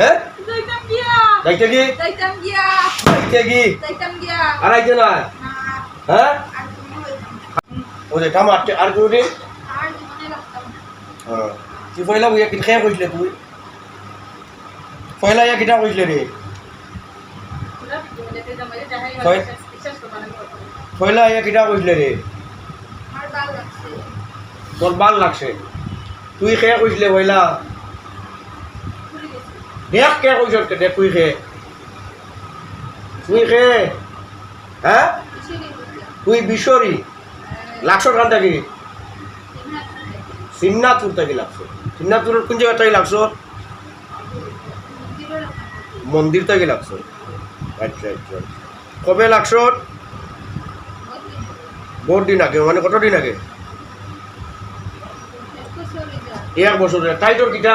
হ্যাঁ? যাইতাম গিয়া যাইতে কি যাইতাম গিয়া যাইতে কি যাইতাম গিয়া হ্যাঁ আর হ্যাঁ তুই পয়লা ইয়া কিটা কইছিলে রে পয়লা ইয়া কিটা কইছিলে রে লাগছে তুই খেয়ে কইছিলে পয়লা গেছি দেখ কে কইছ দে তুই খেয়ে তুই নেই বুঝলাম তুই বিশ্বরি লাগছো কান থাকি। সিমনাথপুর থাকি লাগছো সিমনাথপুরের কোন জায়গা থাকি লাগছো। মন্দির থেকে লাগছো আচ্ছা আচ্ছা কবে লাগছো। বহুত দিন আগে মানে কত দিন আগে। এক বছরের তাই তোর কিটা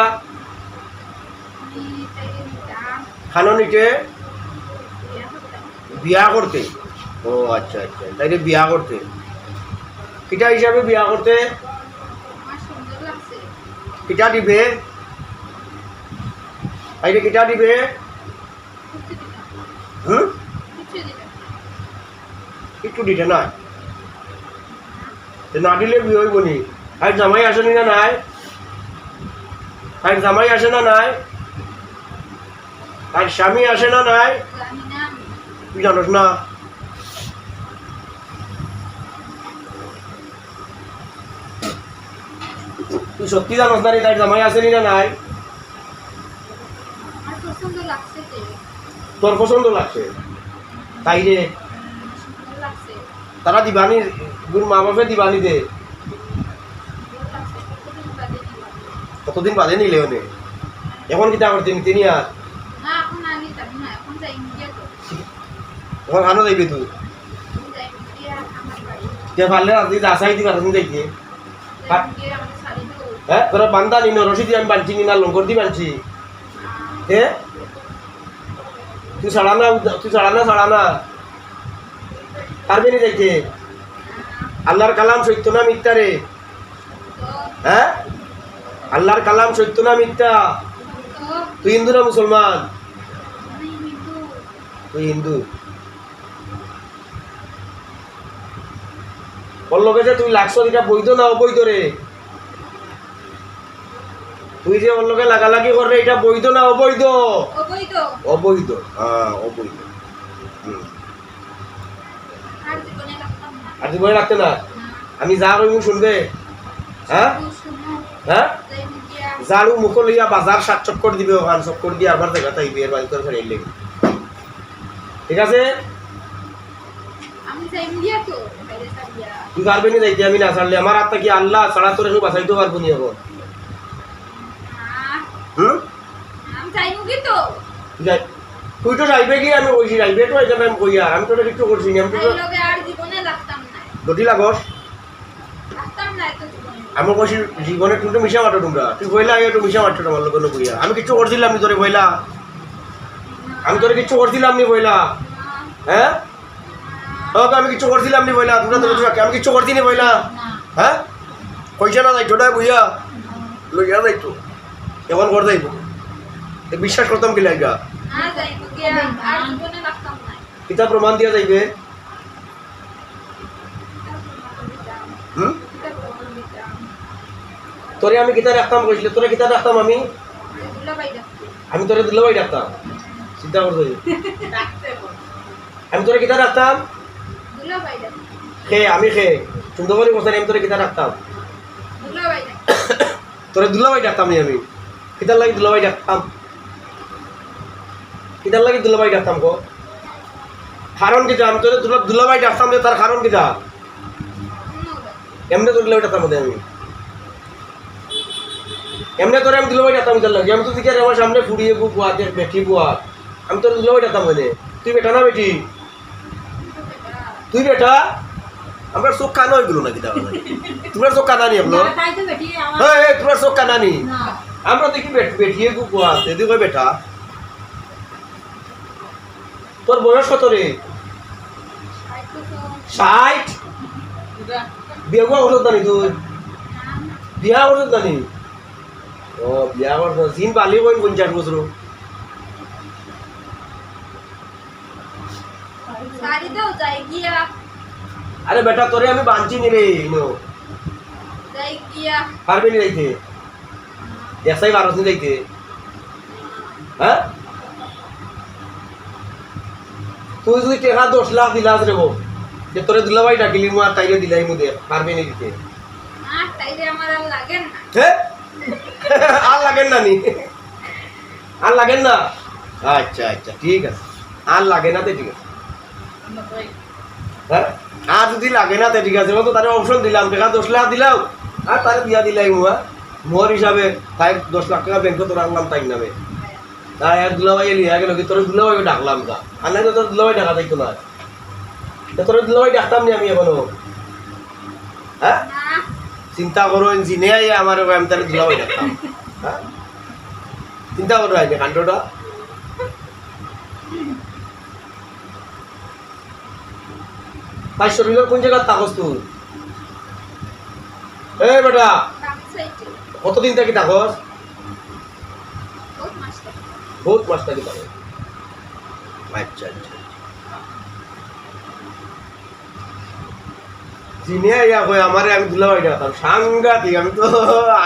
খাননিতে বিয়া করতে। ও আচ্ছা আচ্ছা। তাইলে বিয়া করতে। কিটা হিসাবে বিয়া করতে। কিটা দিবে। তাইলে কিটা দিবে। হুম। একটু দিতে না। না দিলে বিয়ে হইব নি। আর জামাই আসেনি না নাই? আর জামাই আসে না নাই? আর স্বামী আসে না নাই। তুই জানোস না? তুই সত্যি জানোস না রে তাই জামাই আসেনি না নাই। তোর পছন্দ লাগছে? তাই রে। তারা দিবানি তোর মা বাপে দিবানি দে। কতদিন বাদে নিলে এখন কিতা করতে নিতে নিয়ে আর না, এখন আমি যাব না, এখন যাই ইন্ডিয়া তো। এখন খানো যাইবি তুই। যে পারলে আজি আসাই দিবা তুমি দেবো। হ্যাঁ তোরা বান্দা নিন রশি দিয়ে আমি বানছি না লঙ্কর দিয়ে বানছি হে তুই ছাড়া না, তুই ছাড়া না, ছাড়া পারবি নি যাইতে? আল্লাহর কালাম সত্য না মিথ্যা রে? হ্যাঁ? আল্লাহর কালাম সত্য না মিথ্যা? তুই হিন্দু না মুসলমান? তুই হিন্দু। ওর লগে যে তুই লাগছ এটা বৈধ না অবৈধ রে? তুই যে ওর লগে লাগালাগি করে এটা বৈধ না অবৈধ? অবৈধ। হ্যাঁ অবৈধ। আর জীবনে রাখতে না? আমি যা কইমু শুনবে? হ্যাঁ? হ্যাঁ? জাড়ু মুখ লইয়া বাজার সাত চক্কর দিবে ওখান চক্কর দিয়ে আবার দেখা তাই বিয়ের বাড়ি করে ফেলে ঠিক আছে আমি যাই ইন্ডিয়া তো বাইরে সারিয়া তুই পারবি না যাইতে আমি না ছাড়লে। আমার হাত কি আল্লাহ ছাড়া তোর বাঁচাইতে পারব নি এখন? আমি কি তুই তো যাইবে কি? আমি কইছি যাইবে তো এখানে আমি কই আর। আমি তো কিছু করছি না আমি তো লাগস? আমি কইছি জীবনে তুমি তো মিশা মাটো তোমরা। তুই কইলা আগে একটু মিশা মারছো তোমার লোকের কইয়া। আমি কিছু করছিলাম নি তোরে কইলা। আমি তোরে কিছু করছিলাম নি কইলা। হ্যাঁ? ওকে আমি কিছু করছিলাম নি কইলা তোমরা তো আমি কিছু করছি নি কইলা হ্যাঁ? কইছে না যাই ছোটাই বইয়া। লইয়া যাইতো এখন কর যাইব বিশ্বাস করতাম কি লাগা না যাইবো কি আর জীবনে রাখতাম না। কিতা প্রমাণ দিয়া যাইবে। হুম? তোরে আমি কিতা রাখতাম কইছিলে। তোরে কিতা রাখতাম আমি? আমি তোরে দুলাভাই রাখতাম চিন্তা করতে আমি তোরে কিতা রাখতাম? খে আমি খে। করে বসানি আমি তোরে কিতা রাখতাম। তোরে দুলাভাই ডাকতাম আমি। কিতার লাগি দুলাভাই ডাকতাম। কিতার লাগি দুলাভাই ডাকতাম গো। কারণ কিতা আমি তোরে দুলা দুলাভাই ডাকতাম যে তার কারণ কিতা এমনি তোর দুলাভাই ডাকতাম আমি। এমনি তোরে আমি দুলাভাই ডাকতাম কিতার লাগি। আমি তো দিকে আমার সামনে ফুড়িয়ে গুয়া দেখ বেঠি গুয়া। আমি তোর দুলাভাই ডাকতাম তুই বেটা না বেটি তুই বেটা আমরা চোখ কানা হয়ে গেল না কিতা তোমার চোখ কানা নি আপনার হ্যাঁ হ্যাঁ তোমার চোখ কানা নি? আমরা দেখি বেট- বেটিয়ে গু কোয়া দিদি কই বেটা। তোর বয়স কত রে ষাট বিয়া কোয়া জানি তুই বিয়া করত জানি? ও বিয়া করত জিন পালি কই পঞ্চাশ বছর শাড়ি দাও যাই গিয়া। আরে বেটা তোরে আমি বাঞ্চি নি রে ইনো যাই গিয়া। পারবি নি যাইতে? এসাই বারোস নি যাইতে। হ্যাঁ? তুই যদি টেকা দশ লাখ দিলাস রে বউ যে তোরে দুলাভাই ডাকিলি মু আর তাইরে দিলাই মু দে পারবি নি দিতে আর তাইলে আমার আর লাগে না। হ্যাঁ? আর লাগেন না নি? আর লাগেন না? আচ্ছা আচ্ছা ঠিক আছে। আর লাগে না তো ঠিক আছে। হ্যাঁ? আর না তো, ঠিক আছে। তো তার অপশন দিলাম দশ লাখ দিলাম আর তার দিলাই মোর হিসাবে দশ লাখ টাকা ব্যাংকে তোর আনলাম, তাই নামে। দুলাভাই এলি আগে লোকে তোর দুলাভাই ডাকলাম আর তোর ডাকা না। তোর ডাকতাম নি আমি এখনও। হ্যাঁ? চিন্তা করো জিনে আমার আমি তার দুলাভাই ডাকতাম। হ্যাঁ? চিন্তা করো আইনে কাণ্ডটা। শরীরের কোন জায়গার তাকস তুই? এই বেটা, কতদিন থাকি তাকস বহুত মাস থাকে। বহুত মাস থাকি তাকস আচ্ছা। আচ্ছা আইয়া কই আমারে আমি সাংঘাতিক, আমি তো,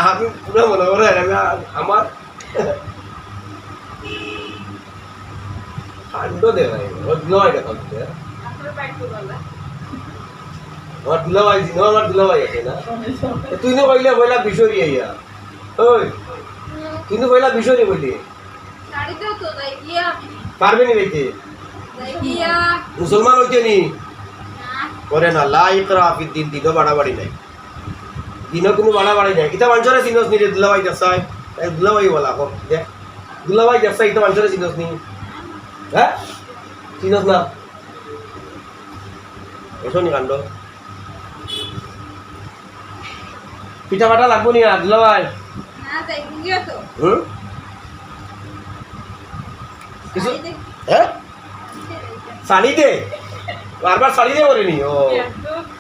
আমি পুরো মনে করে আমি আমার। কাণ্ড আমার দুলাভাই জিনো আমার দুলাভাই আছে না। তুই নো কইলে কইলা বিশরি আইয়া। ওই তুই নো কইলা গিয়া আমি পারবে নি দেখতে মুসলমান হইতে নি? করে না, লা ইকরা ফি দিন দিনও বাড়াবাড়ি নাই। দিনও কোনো বাড়াবাড়ি নাই। ইতা মানুষরে চিনস নি রে দুলাভাই দেখাই দুলাভাই বলা কর দেখ দুলাভাই দেখাই ইতা মানুষরে চিনস নি। হ্যাঁ চিনস না? এসো নি কাণ্ড? পিঠা পাঠা লাগবো নি গিয়া তো। হুম কিছু হ্যাঁ? দে বারবার শাড়ি দে করিনি ও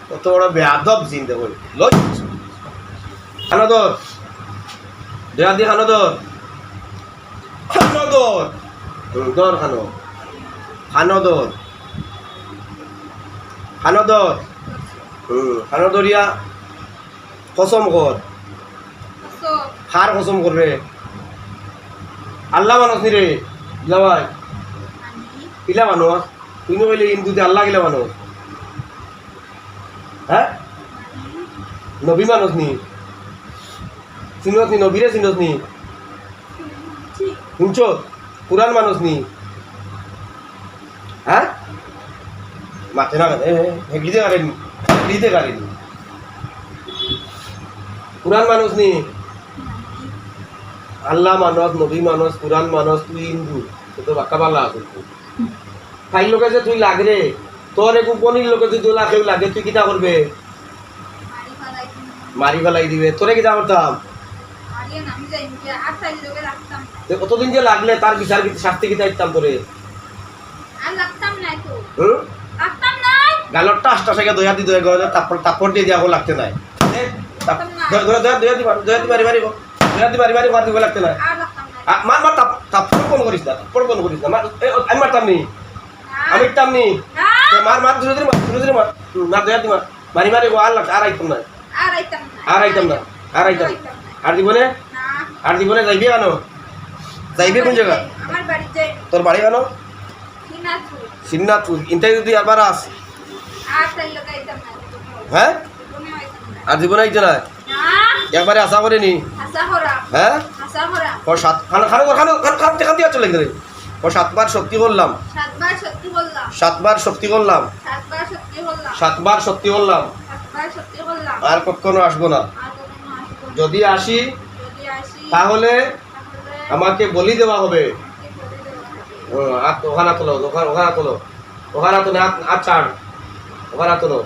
কত বড় বেয়াদব চিন্তা করি লই। খানদর দেয়া দি খানদর খানদর হুম, দর খানো খানদর খানদর হুম খানদরিয়া কসম কর খার কসম করবে আল্লাহ মানুষ নি রে আমি কিলা মানুষ তুই কইলে হিন্দুতে আল্লাহ কিলা মানুষ হ্যাঁ নবী মানুষ নি চিনত নি নবীরে চিনত নি শুনছ পুরান মানুষ নি হ্যাঁ মাথে না হেগলিতে কারেনি হেগলিতে কারেনি পুরান মানুষ নি আল্লাহ মানুষ নবী মানুষ পুরাণ মানুষ তুই হিন্দু তো বাক্কা পাল্লা আছে। তুই লোকে যে তুই লাগরে তোর একু পনির লোকে তুই দোলা কেউ লাগে তুই কিতা করবে? মারি ফেলাই দিবে। তোরে কিতা করতাম? কতদিন যে লাগলে তার বিচার কি শাস্তি কিতা দিতাম তোরে? গালরটা আস্তা থেকে দয়া দি দয়া গেলে তারপর তারপর দিয়ে দিয়া লাগতে নাই। এ, তাপ- দয়া দয়া দয়া দয়া দি মার দিব লাগতে না। মার মার তাপ তাপর কোন করিস না কোন করিস না। মার আমি মারতাম নি। আমি ইতাম নি। মার মার ধীরে ধীরে মার ধীরে ধীরে মার। মার দি মার। মারি মারি আর লাগ আর আইতাম না। আর আইতাম না। আর আইতাম না আর আইতাম। আর দিবনে আর দিবনে যাইবি কেন? যাইবি কোন জায়গা? আমার বাড়ি যাই তোর বাড়ি কেন? দিনাজপুর সিন্নাথপুর ইন্টাই যদি আবার আস। আর না। হ্যাঁ? না আর আইতে না না একবারে আশা করে নি হাসা হরা হ্যাঁ ও সাত খানো খানো খানো দিয়ে চলে গেলে ও সাতবার শক্তি করলাম। সাতবার শক্তি করলাম। সাতবার শক্তি করলাম। আর কখনো আসব না। আর। যদি আসি তাহলে আমাকে বলি দেওয়া হবে। ওখানে তোলো ওখানে তোলো। ওখানে তোলো ছাড় ওখানে তোলো।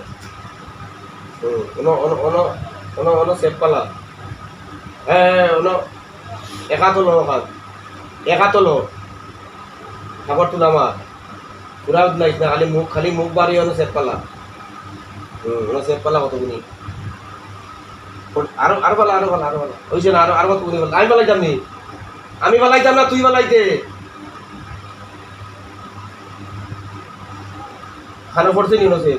হুম অনো অনো অনো অনো অনো সেপ পালা। হ্যাঁ অনো একা তোলো ওখান একা তোলো খাবার তোলা আমার পুরা দিলাইছ না খালি মুখ খালি মুখ বাড়ি অনো সেপ পালা। অনো সেপ পালা কতগুনি আরও আরও পালা আরও পালা আরও হয়েছে না আরও আরও কতগুনি পালা। আমি পালাইতাম নি? আমি না, তুই পালাইতে খানো পড়ছে নি নসে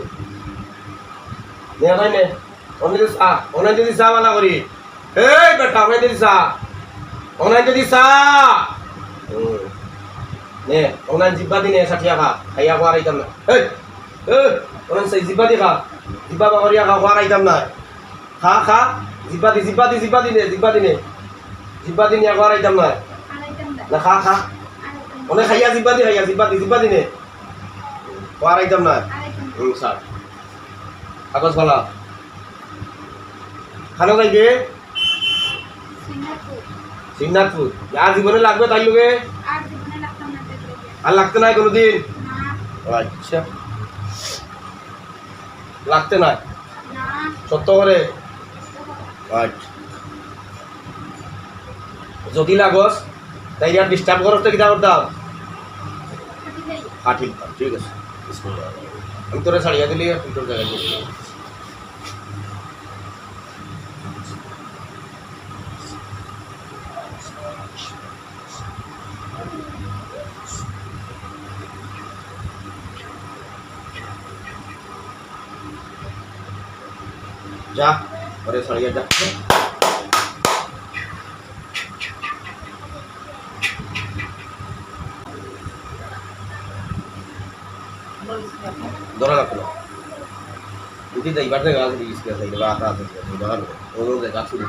নে নাই নে। অনেক চা অনেক যদি চা বানা করি। এই বেটা অনেক যদি চা। অনেক যদি চা। নে অনেক জিব্বা দি নে ষাঠিয়া খা খাইয়া খোয়ার আইতাম না এই অনেক সেই জিব্বা দি খা। জিব্বা বাকরিয়া খা খোয়ার আইতাম না খা খা। জিব্বা দি জিব্বা দি জিব্বা দি নে, জিব্বা দি নে। জিব্বা দি নিয়ে না, খা খা। অনেক খাইয়া জিব্বা দি, খাইয়া জিব্বা দি জিব্বা দি নে। খোয়ার আইতাম না ফালা খানো সিঙ্গাপুর সিংনাথপুর আর জীবনে লাগবে তাই লোকে আর লাগতে নাই কোনোদিন? আচ্ছা। লাগতে নাই? সত্য করে আচ্ছা যদি লাগস তাই আর ডিস্টার্ব করস তো কিতা করতাম হ্যাঁ ঠিক আছে ঠিক আছে। আমি তোরে ছাড়িয়া দিলি আর তোর জায়গায় যা ওরে সরিয়ে যা ধরা লাগতো না যদি যাইবার জায়গা আছে রিস্ক আছে বা আতা আছে ধরা লাগতো ওর গাছ ছুটি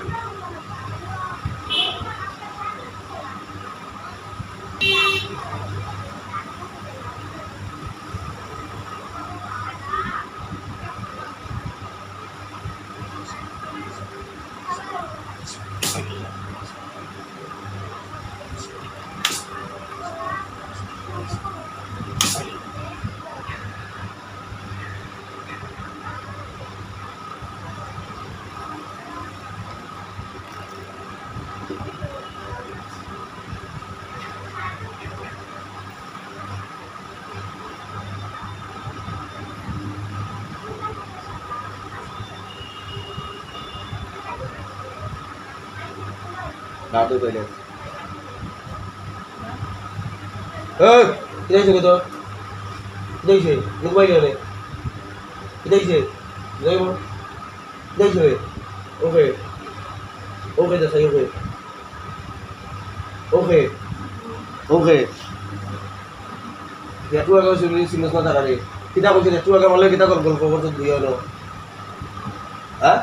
দাদু কইলে এই কি হইছে কত কি হইছে মুখ বাইরে রে কি হইছে যাইব কি হইছে ওকে ওকে দা সাই ওকে ওকে ওকে তুই আগে শুনলি সিনস না তারা রে কিতা বলছিস তুই আগে বললে কিতা গল্প করছিস দুই হ্যাঁ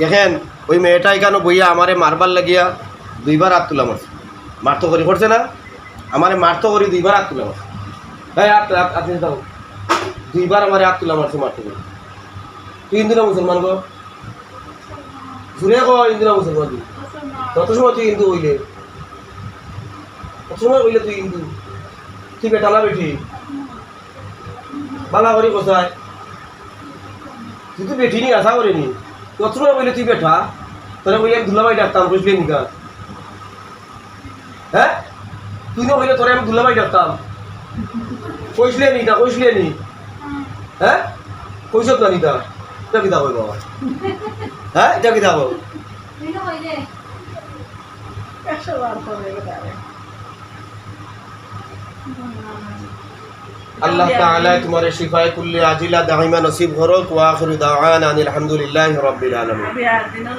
দেখেন, ওই মেয়েটা এখানে বইয়া আমারে মারবার লাগিয়া দুইবার হাত তুলা মারছে? মারতো করি করছে না? আমারে মারতো করি দুইবার হাত তুলা মারছে। হ্যাঁ হাত হাত দাও দুইবার আমারে হাত তুলা মারছে মারতো করি। তুই হিন্দু মুসলমান গো? জুড়ে গো হিন্দু না মুসলমান তুই? কত সময় তুই হিন্দু হইলে কত সময় হইলে তুই হিন্দু তুই বেটা না বেঠি বালা করি কোথায়? তুই তো নি, আশা করিনি। কত সময় বললে তুই বেঠা তোরা বই আমি দুলাভাই ডাকতাম বুঝলি নিকা হ্যাঁ? তুই না বললে তোরে আমি দুলাভাই ডাকতাম। কইসলে নি তা কইসলে নি? হ্যাঁ? কইসত না নিতা এটা কিতা কই বাবা? হ্যাঁ? এটা কিতা কই তুই না হইলে আল্লাহ তাআলা তোমার শিফায়ে কুল্লি আজিলা দাইমা নসিব করুক ওয়া আখিরু দাওয়ানা আনিল হামদুলিল্লাহি রাব্বিল আলামিন।